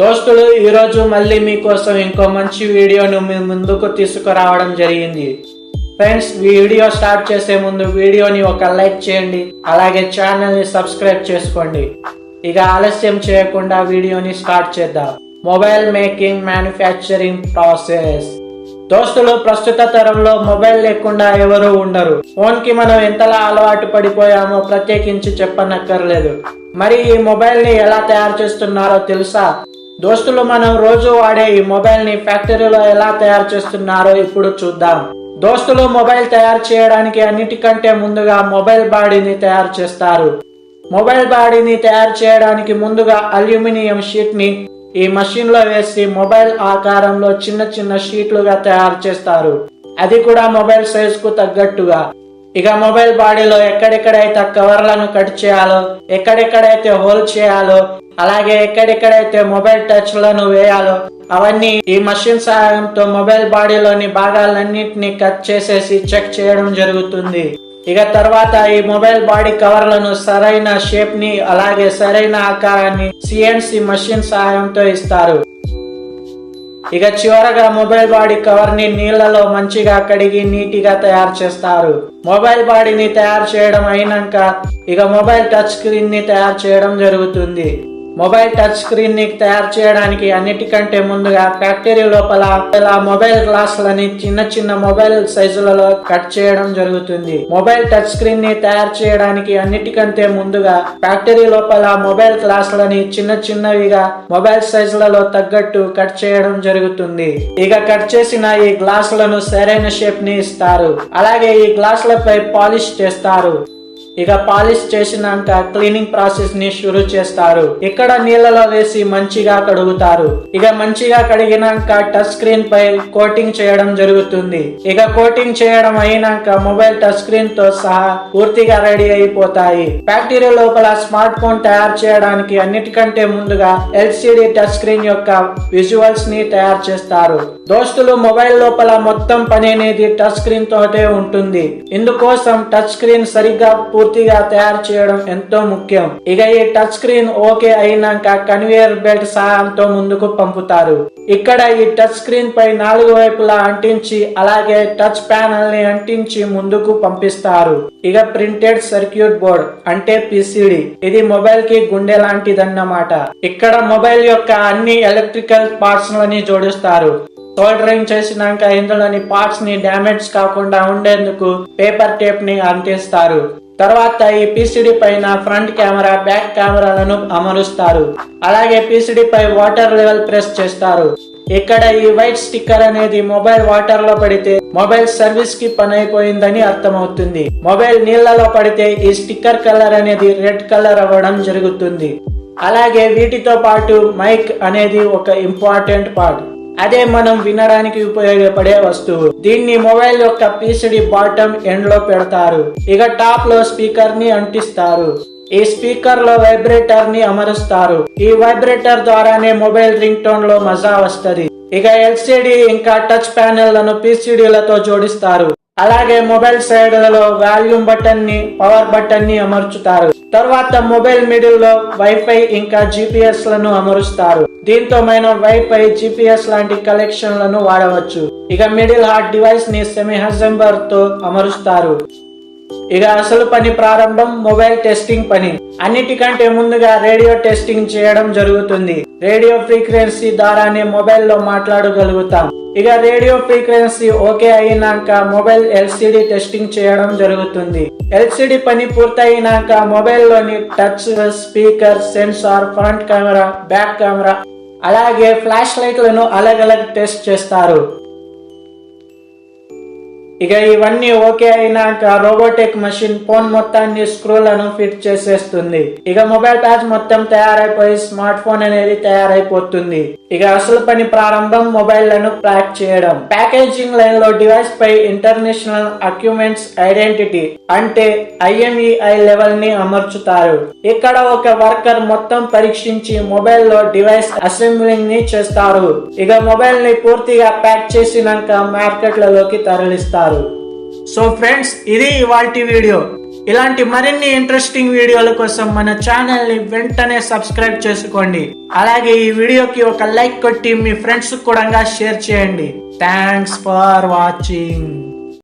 దోస్తులు ఈరోజు మళ్ళీ మీకోసం ఇంకో మంచి వీడియోను మీ ముందుకు తీసుకురావడం జరిగింది. ఫ్రెండ్స్ వీడియో స్టార్ట్ చేసే ముందు వీడియోని ఒక లైక్ చేయండి అలాగే ఛానల్ని సబ్స్క్రైబ్ చేసుకోండి. ఇక ఆలస్యం చేయకుండా వీడియోని స్టార్ట్ చేద్దాం. Mobile making manufacturing process. దోస్తులు ప్రస్తుత తరంలో మొబైల్ లేకుండా ఎవరు ఉండరు. ఫోన్కి మనం ఎంతలా అలవాటు పడిపోయామో ప్రత్యేకించి చెప్పనక్కర్లేదు. మరి ఈ మొబైల్ని ఎలా తయారు చేస్తున్నారో తెలుసా? దోస్తులు మనం రోజు వాడే ఈ మొబైల్ని ఫ్యాక్టరీలో ఎలా తయారు చేస్తున్నారో ఇప్పుడు చూద్దాం. దోస్తులు మొబైల్ తయారు చేయడానికి అన్నిటికంటే ముందుగా మొబైల్ బాడీని తయారు చేస్తారు. మొబైల్ బాడీని తయారు చేయడానికి ముందుగా అల్యూమినియం షీట్ని ఈ మషిన్లో వేసి మొబైల్ ఆకారంలో చిన్న చిన్న షీట్లుగా తయారు చేస్తారు. అది కూడా మొబైల్ సైజ్కు తగ్గట్టుగా. ఇక మొబైల్ బాడీలో ఎక్కడెక్కడైతే కవర్లను కట్ చేయాలో ఎక్కడెక్కడైతే హోల్ చేయాలో అలాగే ఎక్కడెక్కడైతే మొబైల్ టచ్లను వేయాలో అవన్నీ ఈ మషిన్ సహాయంతో మొబైల్ బాడీలోని భాగాలన్నింటినీ కట్ చేసేసి చెక్ చేయడం జరుగుతుంది. ఇక తర్వాత ఈ మొబైల్ బాడీ కవర్లను సరైన షేప్ని అలాగే సరైన ఆకారాన్ని సిఎన్సి మషిన్ సహాయంతో ఇస్తారు. ఇక చివరగా మొబైల్ బాడీ కవర్ని నీళ్ళలో మంచిగా కడిగి నీటిగా తయారు చేస్తారు. మొబైల్ బాడీని తయారు చేయడం అయినాక ఇక మొబైల్ టచ్ స్క్రీన్ని తయారు చేయడం జరుగుతుంది. మొబైల్ టచ్ స్క్రీన్ని తయారు చేయడానికి అన్నిటికంటే ముందుగా ఫ్యాక్టరీ లోపల ఇలా మొబైల్ గ్లాసులని చిన్న చిన్న మొబైల్ సైజులలో కట్ చేయడం జరుగుతుంది. మొబైల్ టచ్ స్క్రీన్ని తయారు చేయడానికి అన్నిటికంటే ముందుగా ఫ్యాక్టరీ లోపల మొబైల్ గ్లాసులని చిన్న చిన్నవిగా మొబైల్ సైజులలో తగ్గట్టు కట్ చేయడం జరుగుతుంది. ఇక కట్ చేసిన ఈ గ్లాసులను సరైన షేప్ని ఇస్తారు. అలాగే ఈ గ్లాసులపై పాలిష్ చేస్తారు. ఇక పాలిష్ చేసినాక క్లీనింగ్ ప్రాసెస్ని షురు చేస్తారు. ఇక్కడ నీళ్ళలో వేసి మంచిగా కడుగుతారు. ఇక మంచిగా కడిగినాక టచ్ స్క్రీన్ పై కోటింగ్ చేయడం జరుగుతుంది. ఇక కోటింగ్ చేయడం అయినాక మొబైల్ టచ్ స్క్రీన్తో సహా పూర్తిగా రెడీ అయిపోతాయి. ఫ్యాక్టరీ లోపల స్మార్ట్ ఫోన్ తయారు చేయడానికి అన్నిటికంటే ముందుగా ఎల్సిడి టచ్ స్క్రీన్ యొక్క విజువల్స్ని తయారు చేస్తారు. దోస్తులు మొబైల్ లోపల మొత్తం పని అనేది టచ్ స్క్రీన్ తోటే ఉంటుంది. ఇందుకోసం టచ్ స్క్రీన్ సరిగ్గా పూర్తిగా తయారు చేయడం ఎంతో ముఖ్యం. ఇక ఈ టచ్ స్క్రీన్ ఓకే అయినాక కన్వేయర్ బెల్ట్ సహాయంతో ముందుకు పంపుతారు. ఇక్కడ ఈ టచ్ స్క్రీన్ పై నాలుగు వైపులా అంటించి అలాగే టచ్ ప్యానల్ని అంటించి ముందుకు పంపిస్తారు. ఇక ప్రింటెడ్ సర్క్యూట్ బోర్డ్ అంటే పిసిడి. ఇది మొబైల్కి గుండె లాంటిదన్నమాట. ఇక్కడ మొబైల్ యొక్క అన్ని ఎలక్ట్రికల్ పార్ట్స్ లని జోడిస్తారు సోల్డరింగ్ చేసినాక ఇందులోని పార్ట్స్ని డ్యామేజ్ కాకుండా ఉండేందుకు పేపర్ టేప్ని అంటిస్తారు. తర్వాత ఈ పిసిడి పైన ఫ్రంట్ కెమెరా బ్యాక్ కెమెరాలను అమరుస్తారు. అలాగే పిసిడి పై వాటర్ లెవెల్ ప్రెస్ చేస్తారు. ఇక్కడ ఈ వైట్ స్టిక్కర్ అనేది మొబైల్ వాటర్లో పడితే మొబైల్ సర్వీస్కి పని అయిపోయిందని అర్థమవుతుంది. మొబైల్ నీళ్ళలో పడితే ఈ స్టిక్కర్ కలర్ అనేది రెడ్ కలర్ అవ్వడం జరుగుతుంది. అలాగే వీటితో పాటు మైక్ అనేది ఒక ఇంపార్టెంట్ పార్ట్. అదే మనం వినడానికి ఉపయోగపడే వస్తువు. దీన్ని మొబైల్ యొక్క పీసీడి బాటమ్ ఎండ్లో పెడతారు. ఇక టాప్లో స్పీకర్ని అంటిస్తారు. ఈ స్పీకర్లో వైబ్రేటర్ని అమరుస్తారు. ఈ వైబ్రేటర్ ద్వారానే మొబైల్ రింగ్ టోన్లో మజా వస్తది. ఇక ఎల్సిడి ఇంకా టచ్ ప్యానెల్లను పీసీడీలతో జోడిస్తారు. అలాగే మొబైల్ సైడ్లలో వాల్యూమ్ బటన్ని పవర్ బటన్ని అమర్చుతారు. తర్వాత మొబైల్ మిడిల్లో వైఫై ఇంకా జిపిఎస్లను అమరుస్తారు. దీంతో మనం వైఫై జిపిఎస్ లాంటి కలెక్షన్లను వాడవచ్చు. ఇక మిడిల్ హార్ట్ డివైస్ని సెమీ హజంబర్తో అమరుస్తారు. ఇక అసలు పని ప్రారంభం మొబైల్ టెస్టింగ్ పని. అన్నిటికంటే ముందుగా రేడియో టెస్టింగ్ చేయడం జరుగుతుంది. రేడియో ఫ్రీక్వెన్సీ ద్వారానే మొబైల్లో మాట్లాడగలుగుతాం. ఇక రేడియో ఫ్రీక్వెన్సీ ఓకే అయినాక మొబైల్ ఎల్సిడి టెస్టింగ్ చేయడం జరుగుతుంది. ఎల్సిడి పని పూర్తయినాక మొబైల్లోని touch speaker sensor front camera back camera అలాగే ఫ్లాష్ లైట్లను అలగ్ టెస్ట్ చేస్తారు. ఇక ఇవన్నీ ఓకే అయినాక రోబోటిక్ మషిన్ ఫోన్ మొత్తాన్ని స్క్రూలను ఫిట్ చేసేస్తుంది. ఇక మొబైల్ ప్యాచ్ మొత్తం తయారైపోయి స్మార్ట్ ఫోన్ అనేది తయారైపోతుంది. ఇక అసలు పని ప్రారంభం మొబైల్లను ప్యాక్ చేయడం. ప్యాకేజింగ్ లైన్లో డివైస్ పై ఇంటర్నేషనల్ అక్యుమెంట్స్ ఐడెంటిటీ అంటే ఐఎంఈఐ లెవెల్ని అమర్చుతారు. ఇక్కడ ఒక వర్కర్ మొత్తం పరీక్షించి మొబైల్లో డివైస్ అసెంబ్లింగ్ని చేస్తారు. ఇక మొబైల్ని పూర్తిగా ప్యాక్ చేసినాక మార్కెట్లలోకి తరలిస్తారు. సో ఫ్రెండ్స్ ఇది ఇవాల్టి వీడియో. ఇలాంటి మరిన్ని ఇంట్రెస్టింగ్ వీడియోల కోసం మన ఛానల్ని వెంటనే సబ్స్క్రైబ్ చేసుకోండి. అలాగే ఈ వీడియోకి ఒక లైక్ కొట్టి మీ ఫ్రెండ్స్ కూడా షేర్ చేయండి. Thanks for watching